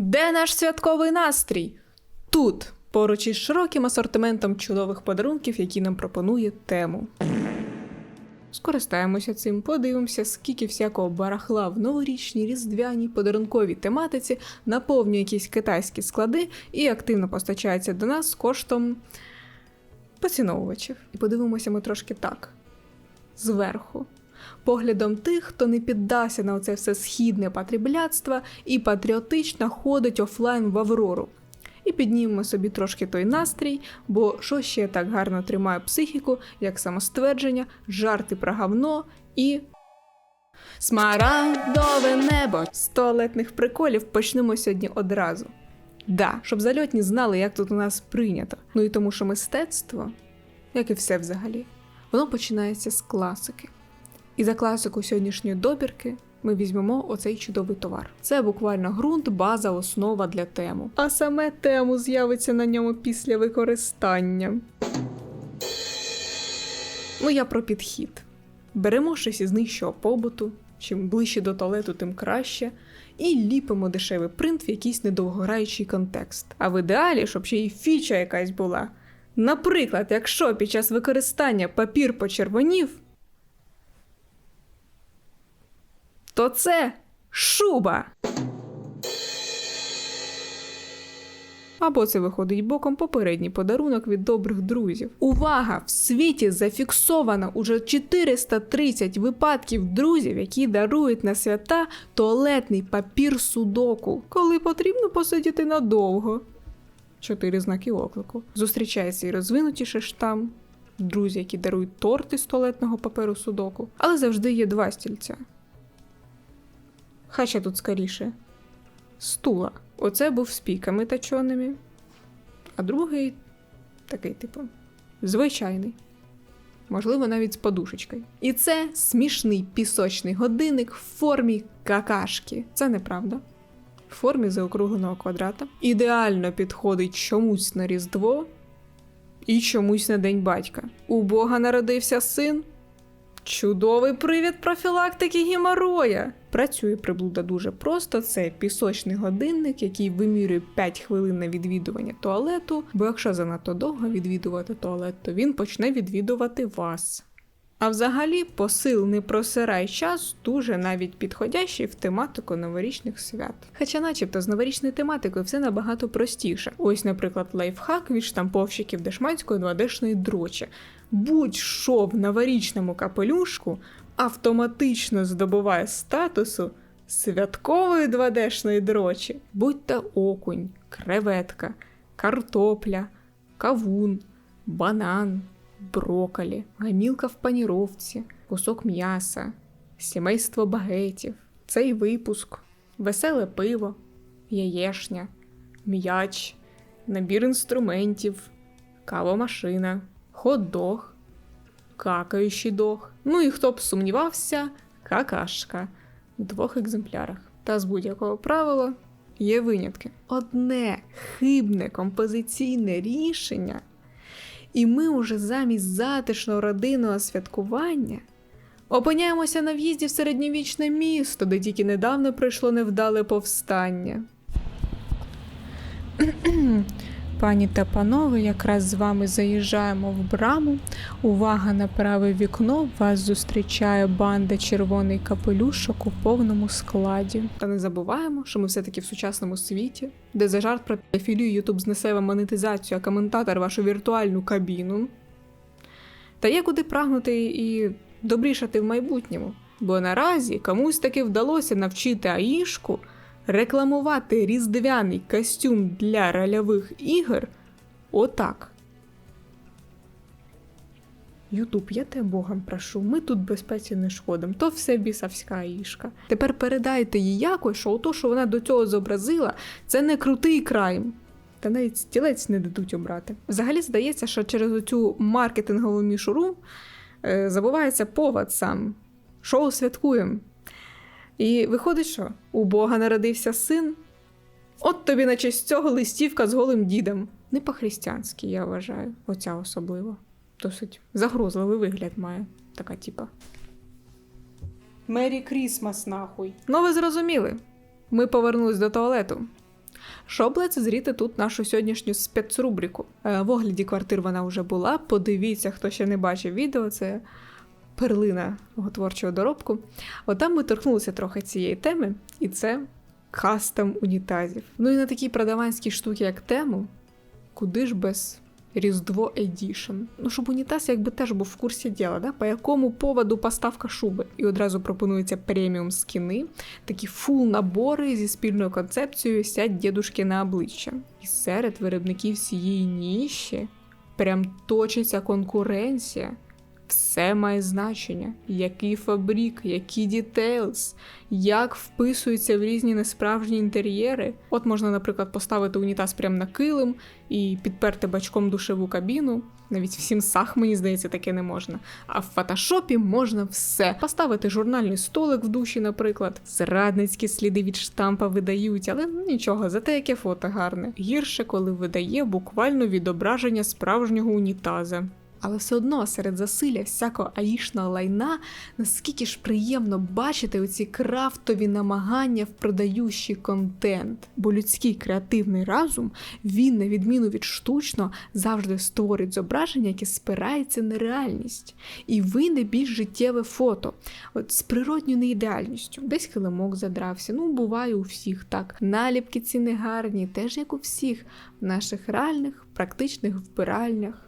Де наш святковий настрій? Тут, поруч із широким асортиментом чудових подарунків, які нам пропонує тему. Скористаємося цим, подивимося, скільки всякого барахла в новорічній, різдвяній, подарунковій тематиці наповнює якісь китайські склади і активно постачається до нас коштом поціновувачів. І подивимося ми трошки так: зверху. Поглядом тих, хто не піддався на оце все східне патріблятство і патріотично ходить офлайн в Аврору. І піднімемо собі трошки той настрій, бо що ще так гарно тримає психіку, як самоствердження, жарти про говно і. Смарагдове небо! З туалетних приколів почнемо сьогодні одразу. Да, щоб зальотні знали, як тут у нас прийнято. Ну і тому, що мистецтво, як і все взагалі, воно починається з класики. І за класику сьогоднішньої добірки ми візьмемо оцей чудовий товар. Це буквально ґрунт, база, основа для тему. А саме тему з'явиться на ньому після використання. Ну, я про підхід. Беремо щось із нижчого побуту, чим ближче до туалету, тим краще, і ліпимо дешевий принт в якийсь недовгораючий контекст. А в ідеалі, щоб ще й фіча якась була. Наприклад, якщо під час використання папір почервонів, то це шуба. Або це виходить боком попередній подарунок від добрих друзів. Увага! В світі зафіксовано уже 430 випадків друзів, які дарують на свята туалетний папір судоку, коли потрібно посидіти надовго. Чотири знаки оклику. Зустрічається і розвинутіше штам, друзі, які дарують торти з туалетного паперу судоку, але завжди є два стільця. Хоча тут скоріше. Стула. Оце був з піками точеними, а другий такий, типу, звичайний. Можливо, навіть з подушечкою. І це смішний пісочний годинник в формі какашки. Це неправда. В формі заокругленого квадрата. Ідеально підходить чомусь на Різдво і чомусь на День батька. У Бога народився син. Чудовий привід профілактики геморроя. Працює приблуда дуже просто. Це пісочний годинник, який вимірює 5 хвилин на відвідування туалету. Бо якщо занадто довго відвідувати туалет, то він почне відвідувати вас. А взагалі, посил не просирай час дуже навіть підходящий в тематику новорічних свят. Хоча, начебто, з новорічною тематикою все набагато простіше. Ось, наприклад, лайфхак від штамповщиків дешманської 2D-шної дрочі. Будь-що в новорічному капелюшку автоматично здобуває статусу святкової 2D-шної дрочі, будь то окунь, креветка, картопля, кавун, банан, брокколі, гамілка в паніровці, кусок м'яса, сімейство багетів, цей випуск, веселе пиво, яєшня, м'яч, набір інструментів, кавомашина, хот-дог, какаючий дог. Ну і хто б сумнівався, какашка в двох екземплярах. Та з будь-якого правила є винятки. Одне хибне композиційне рішення, і ми уже замість затишного родинного святкування опиняємося на в'їзді в середньовічне місто, де тільки недавно пройшло невдале повстання. Пані та панове, якраз з вами заїжджаємо в браму. Увага на праве вікно. Вас зустрічає банда червоний капелюшок у повному складі. Та не забуваємо, що ми все-таки в сучасному світі, де за жарт про педофілію Ютуб знесе вам монетизацію, а коментатор вашу віртуальну кабіну. Та є куди прагнути і добрішати в майбутньому. Бо наразі комусь таки вдалося навчити Аїшку рекламувати різдвяний костюм для рольових ігор отак. Ютуб, я тебе Богом прошу, ми тут безпеці не шкодим, то все бісовська ішка. Тепер передайте їй якось, що ото, що вона до цього зобразила, це не крутий крайм. Та навіть стілець не дадуть обрати. Взагалі здається, що через оцю маркетингову мішуру е, забувається повод сам. Шоу святкуємо. І виходить, що у Бога народився син. От тобі на честь цього листівка з голим дідом. Не по-християнськи, я вважаю, оця особливо. Досить загрозливий вигляд має така типа. Мері Крісмас, нахуй. Ну, ви зрозуміли. Ми повернулись до туалету. Щоб лицезріти тут нашу сьогоднішню спецрубрику. Е, В огляді квартир вона вже була. Подивіться, хто ще не бачив відео, це перлина мого творчого доробку. От там ми торкнулися трохи цієї теми, і це кастом унітазів. Ну і на такій продаванській штуці, як тему, куди ж без Різдво Едішн. Ну, щоб унітаз якби теж був в курсі діла, да? по якому поводу поставка шуби. І одразу пропонується преміум скіни, такі фул набори зі спільною концепцією сядь дідушки на обличчя. І серед виробників цієї ніші прям точиться конкуренція. Все має значення, який фабрик, які дітейлс, як вписуються в різні несправжні інтер'єри. От можна, наприклад, поставити унітаз прямо на килим і підперти бачком душеву кабіну. Навіть в сімсах, мені здається, таке не можна. А в фотошопі можна все. Поставити журнальний столик в душі, наприклад. Зрадницькі сліди від штампа видають, але нічого, зате яке фото гарне. Гірше, коли видає буквально відображення справжнього унітаза. Але все одно серед засилля всякого аїшного лайна, наскільки ж приємно бачити оці крафтові намагання в продаючий контент. Бо людський креативний разум, він, на відміну від штучного, завжди створить зображення, яке спирається на реальність. І ви не більш життєве фото, от з природньою неідеальністю. Десь килимок задрався. Ну, буває у всіх так. Наліпки ці не гарні, теж як у всіх в наших реальних, практичних вбиральнях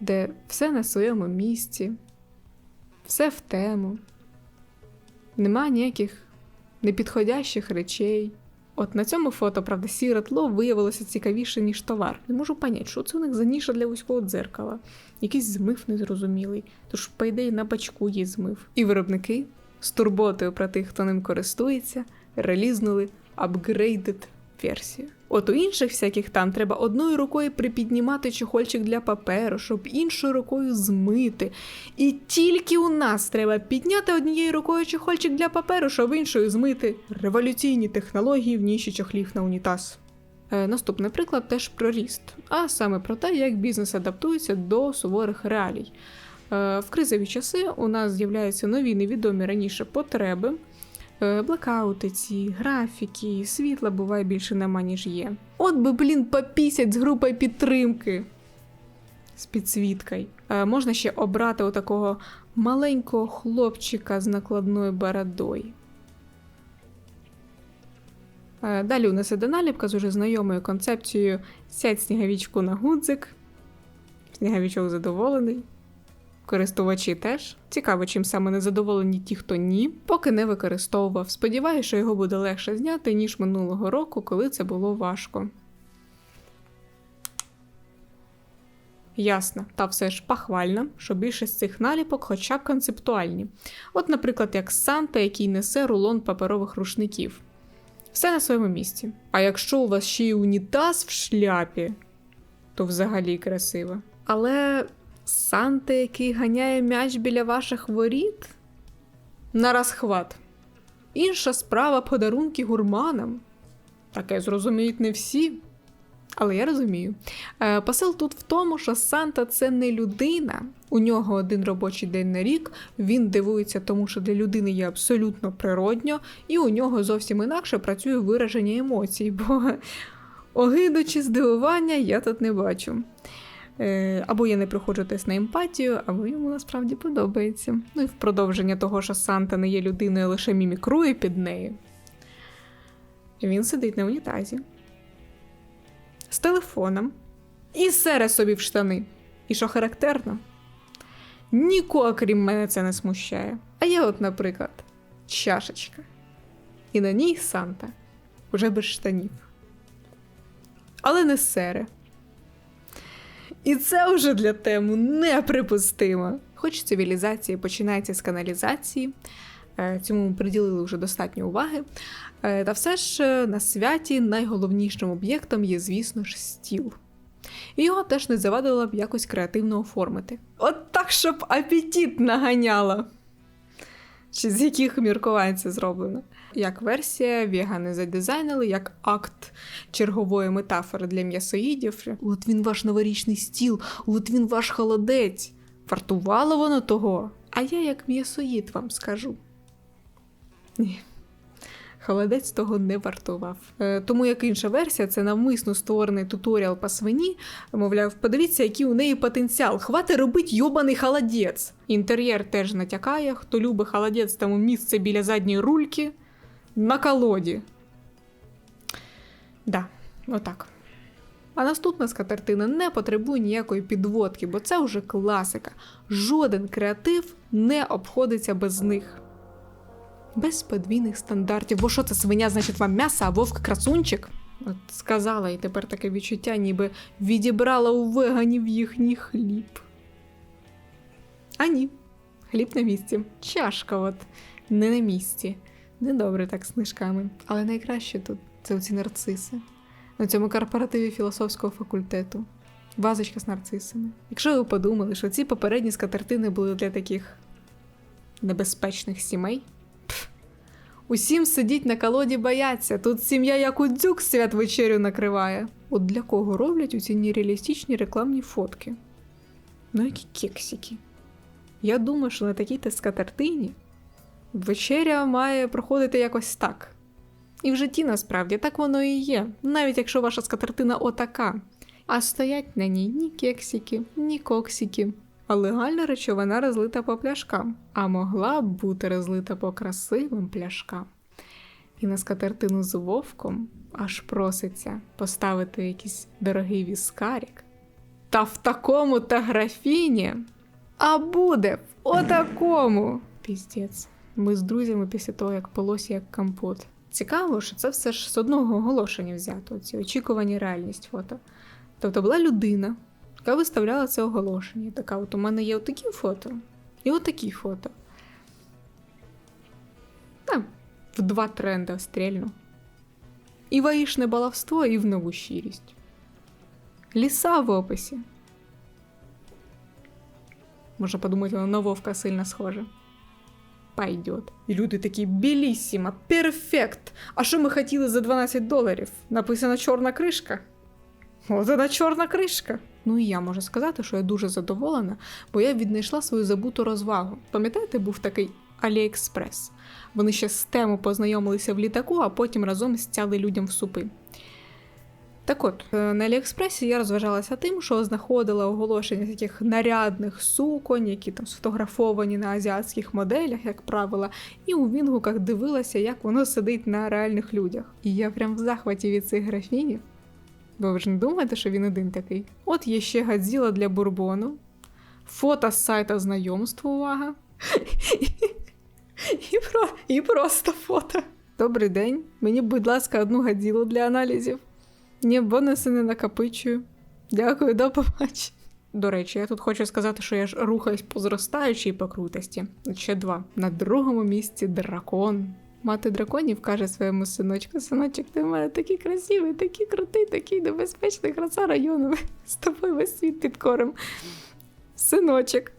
де все на своєму місці, все в тему, нема ніяких непідходящих речей. От на цьому фото, правда, сіре тло виявилося цікавіше, ніж товар. Не можу поняти, що це у них за ніша для вузького дзеркала. Якийсь змив незрозумілий, тож, по ідеї, на бачку її змив. І виробники з турботою про тих, хто ним користується, релізнули апгрейдед версію. От у інших всяких там треба одною рукою припіднімати чехольчик для паперу, щоб іншою рукою змити. І тільки у нас треба підняти однією рукою чехольчик для паперу, щоб іншою змити. Революційні технології в ніші чохлів на унітаз. Е, наступний приклад теж про ріст, а саме про те, як бізнес адаптується до суворих реалій. Е, в кризові часи у нас з'являються нові невідомі раніше потреби. Е, Блекаути ці, графіки, світла буває більше нема, ніж є. От би, блін, попісять з групою підтримки з підсвіткою. Е, можна ще обрати отакого маленького хлопчика з накладною бородою. Е, Далі у нас іде наліпка з уже знайомою концепцією сядь сніговічку на гудзик. Сніговічок задоволений. Користувачі теж. Цікаво, чим саме незадоволені ті, хто ні, поки не використовував. Сподіваюся, що його буде легше зняти, ніж минулого року, коли це було важко. Ясно, та все ж похвально, що більшість цих наліпок хоча б концептуальні. От, наприклад, як Санта, який несе рулон паперових рушників. Все на своєму місці. А якщо у вас ще й унітаз в шляпі, то взагалі красиво. Але Санта, який ганяє м'яч біля ваших воріт? На розхват. Інша справа подарунки гурманам. Таке зрозуміють не всі. Але я розумію. Е, Посил тут в тому, що Санта це не людина. У нього один робочий день на рік. Він дивується тому, що для людини є абсолютно природньо, і у нього зовсім інакше працює вираження емоцій, бо огиду чи здивування я тут не бачу. Е, Або я не приходжу тест на емпатію, або йому насправді подобається. Ну і в продовження того, що Санта не є людиною, лише мімікрує під нею. Він сидить на унітазі з телефоном і сере собі в штани. І що характерно, нікого, крім мене, це не смущає. А я, от, наприклад, чашечка. І на ній Санта уже без штанів. Але не сере. І це вже для тему неприпустимо. Хоч цивілізація починається з каналізації, е, цьому ми приділили вже достатньо уваги. Е, Та все ж е, на святі найголовнішим об'єктом є, звісно ж, стіл. І його теж не завадило б якось креативно оформити. От так, щоб апетит наганяло. Чи з яких міркувань це зроблено? Як версія, вегани задизайнили як акт чергової метафори для м'ясоїдів. От він ваш новорічний стіл, от він ваш холодець. Вартувало воно того. А я як м'ясоїд вам скажу. Ні. Холодець того не вартував. Е, тому як інша версія, це навмисно створений туторіал по свині. Мовляв, подивіться, який у неї потенціал. Хвати робить йобаний холодець. Інтер'єр теж натякає, хто любить холодець, тому місце біля задньої рульки на колоді. Да, отак. А наступна скатертина не потребує ніякої підводки, бо це вже класика. Жоден креатив не обходиться без них. Без подвійних стандартів. Бо що це свиня, значить вам м'ясо, а вовк красунчик? От сказала, і тепер таке відчуття, ніби відібрала у веганів їхній хліб. А ні, хліб на місці. Чашка от не на місці. Недобре так з книжками. Але найкраще тут це оці нарциси. На цьому корпоративі філософського факультету. Вазочка з нарцисами. Якщо ви подумали, що ці попередні скатертини були для таких небезпечних сімей, пф, усім сидіть на колоді бояться. Тут сім'я як у дзюк свят вечерю накриває. От для кого роблять у ці нереалістичні рекламні фотки? Ну, які кексики. Я думаю, що на такій скатертині вечеря має проходити якось так. І в житті насправді так воно і є, навіть якщо ваша скатертина отака. А стоять на ній ні кексики, ні коксики. А легальна речовина розлита по пляшкам, а могла б бути розлита по красивим пляшкам. І на скатертину з вовком аж проситься поставити якийсь дорогий віскарік. Та в такому та графіні. А буде в отакому. Піздець. Ми з друзями після того, як полосі як компот. Цікаво, що це все ж з одного оголошення взято, ці очікувані реальність фото. Тобто була людина, яка виставляла це оголошення. Така, от у мене є отакі фото і отакі фото. Там в два тренди стрільну. І ваїшне баловство, і в нову щирість. Ліса в описі. Можна подумати, воно на вовка сильно схоже. Пойдет. І люди такі білісіма, перфект. А що ми хотіли за 12 доларів? Написана чорна кришка. От вона чорна кришка. Ну і я можу сказати, що я дуже задоволена, бо я віднайшла свою забуту розвагу. Пам'ятаєте, був такий Аліекспрес. Вони ще з тему познайомилися в літаку, а потім разом стяли людям в супи. Так от, е, на Аліекспресі я розважалася тим, що знаходила оголошення таких нарядних суконь, які там сфотографовані на азіатських моделях, як правило, і у відгуках дивилася, як воно сидить на реальних людях. І я прям в захваті від цих графінів. Бо ви ж не думаєте, що він один такий? От є ще гадзіла для бурбону, фото з сайта знайомства, увага. І просто фото. Добрий день. Мені, будь ласка, одну гадзілу для аналізів. Ні, бонуси не накопичую. Дякую, до побачення. До речі, я тут хочу сказати, що я ж рухаюсь по зростаючій покрутості. Ще два. На другому місці дракон. Мати драконів каже своєму синочку: синочок, ти в мене такий красивий, такий крутий, такий небезпечний краса району. З тобою весь світ підкорим. Синочок.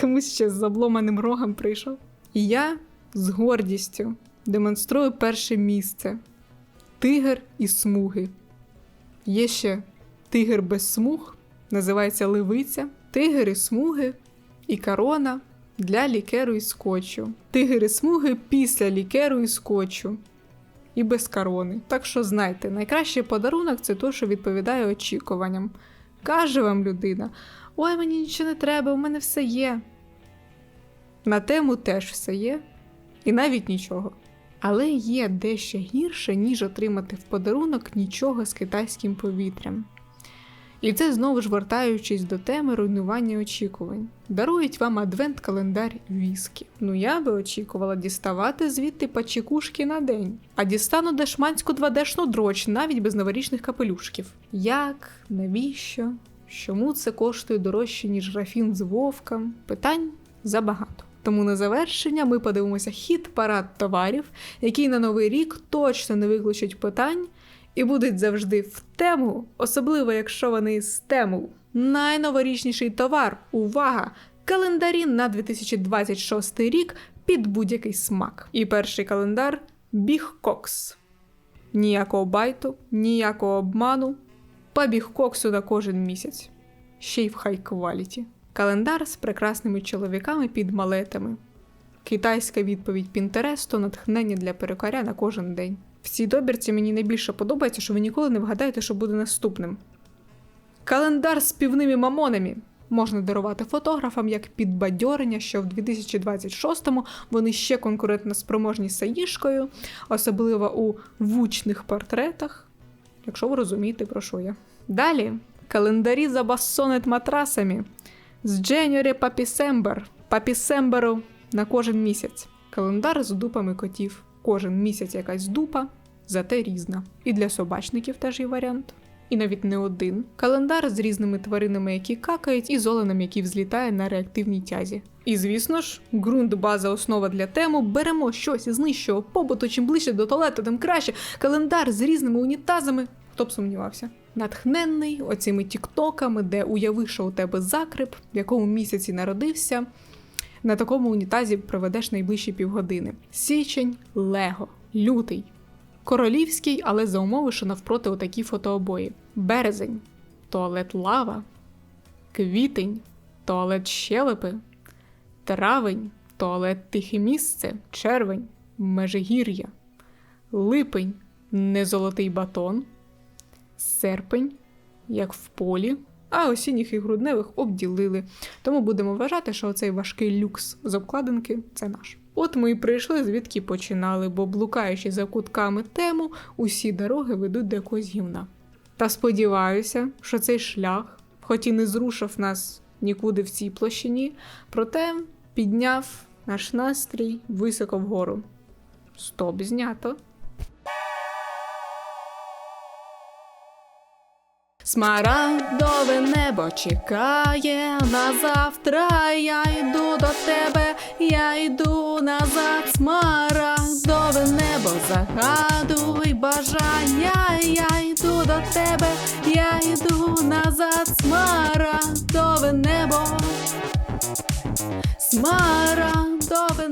Комусь ще з забломаним рогом прийшов. І я з гордістю демонструю перше місце тигр і смуги. Є ще тигр без смуг, називається левиця, тигр і смуги і корона для лікеру і скотчу. Тигр і смуги після лікеру і скотчу. І без корони. Так що знайте, найкращий подарунок це той, що відповідає очікуванням. Каже вам людина: Ой, мені нічого не треба, у мене все є. На тему теж все є, і навіть нічого. Але є дещо гірше, ніж отримати в подарунок нічого з китайським повітрям. І це знову ж вертаючись до теми руйнування очікувань. Дарують вам адвент-календар віскі. Ну я би очікувала діставати звідти пачікушки на день, а дістану дешманську 2D-шну дроч навіть без новорічних капелюшків. Як, навіщо? Чому це коштує дорожче, ніж графін з вовком? Питань забагато. Тому на завершення ми подивимося хіт парад товарів, який на новий рік точно не виключать питань і будуть завжди в тему, особливо якщо вони з тему. Найноворічніший товар, увага! Календарі на 2026 рік під будь-який смак. І перший календар Біг Кокс. Ніякого байту, ніякого обману. По біг коксу на кожен місяць. Ще й в хай кваліті. Календар з прекрасними чоловіками під малетами. Китайська відповідь Пінтересту натхнення для перукаря на кожен день. В цій добірці мені найбільше подобається, що ви ніколи не вгадаєте, що буде наступним. Календар з півними мамонами можна дарувати фотографам як підбадьорення, що в 2026-му вони ще конкурентно спроможні Саїшкою, особливо у вучних портретах, якщо ви розумієте, про що я. Далі календарі за басонет матрасами з December, по December на кожен місяць. Календар з дупами котів. Кожен місяць якась дупа, зате різна. І для собачників теж є варіант. І навіть не один. Календар з різними тваринами, які какають, і золеним, який взлітає на реактивній тязі. І звісно ж, ґрунт база основа для тему. Беремо щось із нижчого побуту, чим ближче до туалету, тим краще. Календар з різними унітазами. Хто б сумнівався? Натхненний оціми тіктоками, де уяви, що у тебе закрип, в якому місяці народився. На такому унітазі проведеш найближчі півгодини. Січень Лего, лютий. Королівський, але за умови, що навпроти отакі фотообої. Березень, туалет лава, квітень, туалет щелепи, травень, туалет тихе місце, червень, межигір'я, липень, незолотий батон, серпень, як в полі, а осінніх і грудневих обділили. Тому будемо вважати, що оцей важкий люкс з обкладинки це наш. От ми і прийшли, звідки починали, бо блукаючи за кутками тему, усі дороги ведуть до якогось гівна. Та сподіваюся, що цей шлях, хоч і не зрушив нас нікуди в цій площині, проте підняв наш настрій високо вгору. Стоп знято. Смарагдове небо чекає на завтра. Я йду до тебе, я йду назад. Смарагдове небо загадуй бажання. Я йду до тебе, я йду назад. Смарагдове небо. Смарагдове